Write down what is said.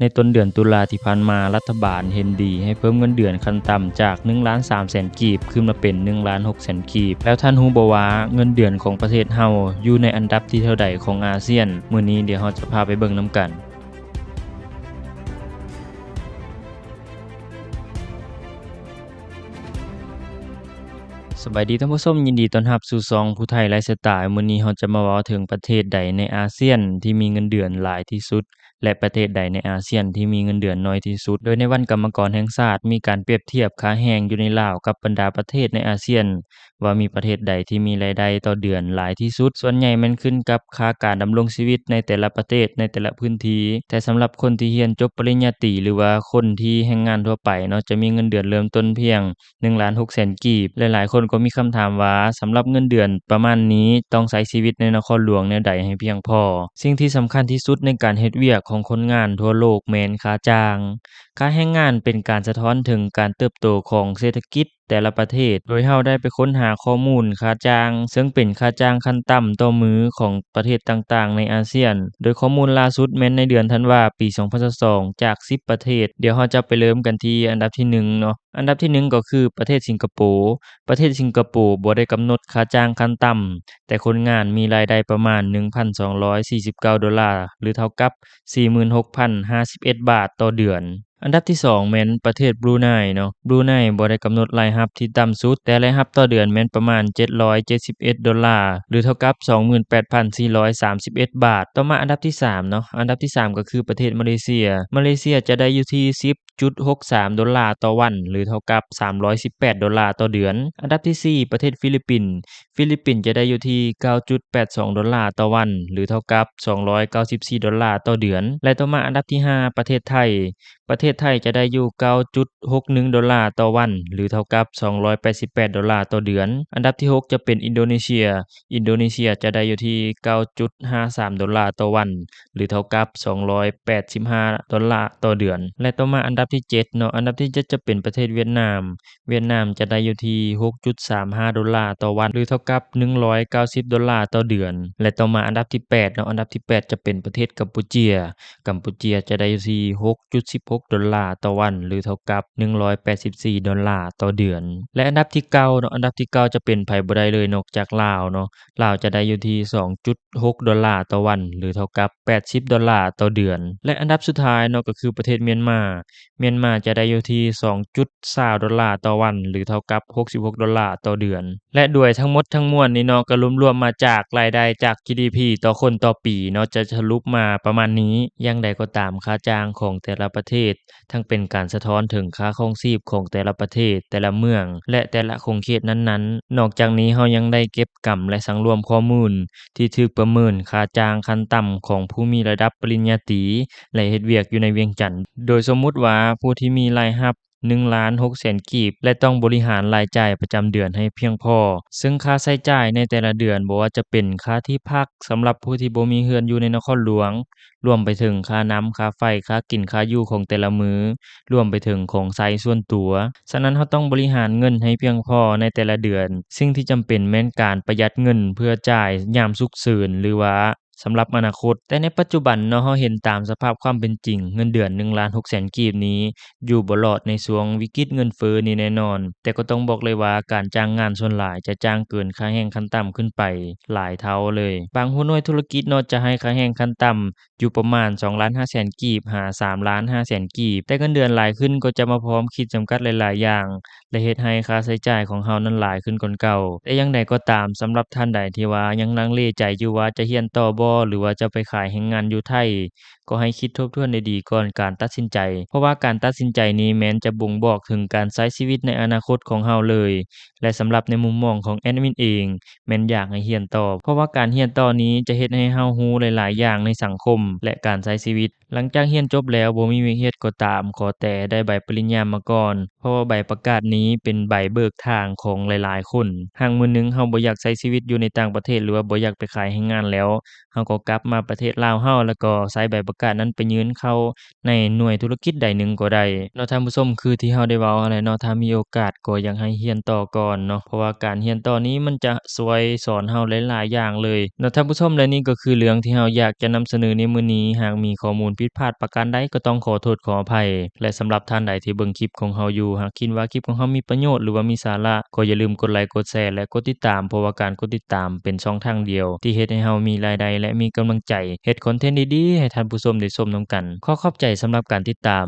ในต้นเดือนตุลาที่ผ่านมารัฐบาลเห็นดีให้เพิ่มเงินเดือนขั้นต่ำจาก1ล้าน3แสนกีบขึ้นมาเป็น1ล้าน6แสนกีบ แล้วท่านฮูบว่า เงินเดือนของประเทศเฮาอยู่ในอันดับที่เท่าใดของอาเซียน มื้อนี้เดี๋ยวเราจะพาไปเบิ่งนํกันสบายดีท่านผู้ชมยินดีต้อนรับสู่ซองผู้ไทยไลฟ์สไตล์มื้อนี้เราจะมาเว้าถึงประเทศใดในอาเซียนที่มีเงินเดือนหลายที่สุด และประเทศใดในอาเซียนที่มีเงินเดือนน้อยที่สุด โดยในวันกรรมกรแห่งชาติมีการเปรียบเทียบค่าแรงอยู่ในลาวกับบรรดาประเทศในอาเซียน ว่ามีประเทศใดที่มีรายได้ต่อเดือนหลายที่สุด ส่วนใหญ่ม่นขึ้นกับค่าการดำรงชีวิตในแต่ละประเทศในแต่ละพื้นที่แต่สำหรับคนที่เรียนจบปริญญาตรีหรือว่าคนที่แรงงานทั่วไปเนาะจะมีเงินเดือนเริ่มต้นเพียง1ล้าน6แสนกีบ หลายๆ คนก็มีคำถามว่าสำหรับเงินเดือนประมาณนี้ต้องใช้ชีวิตในนครหลวงแนวใดให้เพียงพอ สิ่งที่สำคัญที่สุดในการเฮ็ดเวียกของคนงานทั่วโลกแม่นค่าจ้าง ค่าแรงงานเป็นการสะท้อนถึงการเติบโตของเศรษฐกิจแต่ละประเทศ โดยเราได้ไปค้นหาข้อมูลค่าจ้าง ซึ่งเป็นค่าจ้างขั้นต่ำต่อมือของประเทศต่างๆ ในอาเซียน โดยข้อมูลล่าสุดแม่นในเดือนธันวาปี 2022จาก 10 ประเทศ เดี๋ยวเราจะไปเริ่มกันที่อันดับที่1เนาะอันดับที่ 1 ก็คือประเทศสิงคโปร์ ประเทศสิงคโปร์บ่ได้กำหนดค่าจ้างขั้นต่ำ แต่คนงานมีรายได้ประมาณ 1,249 ดอลลาร์ หรือเท่ากับ 46,051 บาทต่อเดือน อันดับที่2แม่นประเทศบรูไนเนาะบรูไนบ่ได้กำหนดรายรับที่ต่ำสุด แต่รายรับต่อเดือนแม่นประมาณ 771 ดอลลาร์ หรือเท่ากับ 28,431 บาท ต่อมาอันดับที่3เนาะอันดับที่ 3 ก็คือประเทศมาเลเซีย มาเลเซียจะได้อยู่ที่ 10.63 ดอลลาร์ต่อวัน หรือเท่ากับ 318 ดอลลาร์ต่อเดือน อันดับที่ 4 ประเทศฟิลิปปินส์ ฟิลิปปินส์จะได้อยู่ที่ 9.82 ดอลลาร์ต่อวัน หรือเท่ากับ 294 ดอลลาร์ต่อเดือน และต่อมาอันดับที่ 5 ประเทศไทย ประเทศไทยจะได้อยู่ 9.61 ดอลลาร์ต่อวัน หรือเท่ากับ 288 ดอลลาร์ต่อเดือน อันดับที่ 6 จะเป็นอินโดนีเซีย อินโดนีเซียจะได้อยู่ที่ 9.53 ดอลลาร์ต่อวัน หรือเท่ากับ 285 ดอลลาร์ต่อเดือน และต่อมาอันดับที่ 7 เนาะ อันดับที่ 7 จะเป็นประเทศเวียดนาม เวียดนามจะได้อยู่ที่ 6.35 ดอลลาร์ต่อวัน หรือเท่ากับ 190 ดอลลาร์ต่อเดือน และต่อมาอันดับที่8เนาะ อันดับที่ 8 จะเป็นประเทศกัมพูเชีย กัมพูเชียจะได้อยู่ที่ 6.16ดอลลาร์ต่อวัน หรือเท่ากับ 184 ดอลลาร์ต่อเดือน และอันดับที่9เนาะอันดับที่ 9 จะเป็นไผบ่ได้เลยนอกจากลาวเนาะลาวจะได้อยู่ที่ 2.6 ดอลลาร์ต่อวัน หรือเท่ากับ 80 ดอลลาร์ต่อเดือน และอันดับสุดท้ายเนาะก็คือประเทศเมียนมา เมียนมาจะได้อยู่ที่ 2.20 ดอลลาร์ต่อวัน หรือเท่ากับ 66 ดอลลาร์ต่อเดือน และด้วยทั้งหมดทั้งมวลนี้เนาะก็รวมๆมาจากรายได้จาก GDP ต่อคนต่อปีเนาะจะสรุปมาประมาณนี้อย่างใดก็ตามค่าจ้างของแต่ละประเทศทั้งเป็นการสะท้อนถึงค่าครองชีพของแต่ละประเทศ แต่ละเมือง และแต่ละคงเขตนั้นๆ นอกจากนี้เฮายังได้เก็บกำและสังรวมข้อมูล ที่ถูกประเมินค่าจ้างขั้นต่ำของผู้มีระดับปริญญาตรีและเฮ็ดเวียกอยู่ในเวียงจันทน์โดยสมมุติว่าผู้ที่มีรายรับ 1ล้าน6แสนกีบ และต้องบริหารรายจ่ายประจำเดือนให้เพียงพอ ซึ่งค่าใช้จ่ายในแต่ละเดือนบ่ว่าจะเป็นค่าที่พักสำหรับผู้ที่บ่มีเรือนอยู่ในนครหลวง รวมไปถึงค่าน้ำค่าไฟค่ากินค่าอยู่ของแต่ละมือ้อ รวมไปถึงของใช้ส่วนตัว ฉะนั้นเราต้องบริหารเงินให้เพียงพอในแต่ละเดือน สิ่งที่จำเป็นแม่นการประหยัดเงินเพื่อจ่ายยามฉุกเฉินหรือว่า สำหรับอนาคต แต่ในปัจจุบันเนาะเราเห็นตามสภาพความเป็นจริง เงินเดือน1ล้าน6แสนกีบนี้ อยู่บ่รอดในช่วงวิกฤตเงินเฟ้อนี้แน่นอน แต่ก็ต้องบอกเลยว่าการจ้างงานส่วนหลายจะจ้างเกินค่าแรงขั้นต่ำขึ้นไปหลายเท่าเลย บางหัวหน่วยธุรกิจเนาะจะให้ค่าแรงขั้นต่ำ อยู่ประมาณ2ล้าน5แสนกีบหา3ล้าน5แสนกีบ แต่เงินเดือนหลายขึ้นก็จะมาพร้อมขีดจำกัดหลายๆ อย่าง และเฮ็ดให้ค่าใช้จ่ายของเรานั้นหลายขึ้นกว่าเก่าแต่อย่างใดก็ตามสำหรับท่านใดที่ว่ายังลังเลใจอยู่ว่าจะเรียนต่อบ่หรือว่าจะไปขายแรงงานอยู่ไทย ก็ให้คิดทบทวนดีๆก่อนการตัดสินใจ เพราะว่าการตัดสินใจนี้แม้นจะบ่งบอกถึงการใช้ชีวิตในอนาคตของเราเลย และสำหรับในมุมมองของแอดมินเอง แม่นอยากให้เรียนต่อ เพราะว่าการเรียนต่อนี้จะเฮ็ดให้เรารู้หลาย ๆ อย่างในสังคม และการใช้ชีวิต หลังจากเรียนจบแล้วบ่มีวีเฮ็ดก็ตาม ขอแต่ได้ใบปริญญามาก่อน เพราะว่าใบประกาศนี้เป็นใบเบิกทางของหลาย ๆ คนหากมื้อหนึ่งเราบ่อยากใช้ชีวิตอยู่ในต่างประเทศ หรือว่าบ่อยากไปขายแรงงานแล้วเราก็กลับมาประเทศลาวเราแล้วก็ใช้ใบประกาศนั้นไปยืนเข้าในหน่วยธุรกิจใดหนึ่งก็ได้เนาะท่านผู้ชมคือที่เฮาได้เว้าอะไรเนาะถ้ามีโอกาสก็อยากให้เฮียนต่อก่อนเนาะเพราะว่าการเฮียนต่อนี้มันจะส่วยสอนเฮาหลายๆอย่างเลยเนาะท่านผู้ชมและนี่ก็คือเรื่องที่เฮาอยากจะนำเสนอในมื้อนี้หากมีข้อมูลผิดพลาดประการใดก็ต้องขอโทษขออภัย และสำหรับท่านใดที่เบิ่งคลิปของเฮาอยู่หากคิดว่าคลิปของเฮามีประโยชน์หรือว่ามีสาระก็อย่าลืมกดไลค์กดแชร์และกดติดตามเพราะว่าการกดติดตามเป็นช่องทางเดียว ที่เฮ็ดให้เฮามีรายได้และมีกำลังใจเฮ็ดคอนเทนต์ดีๆให้ท่านผู้ชส้มในส้มน้ำกัน ขอขอบใจสำหรับการติดตาม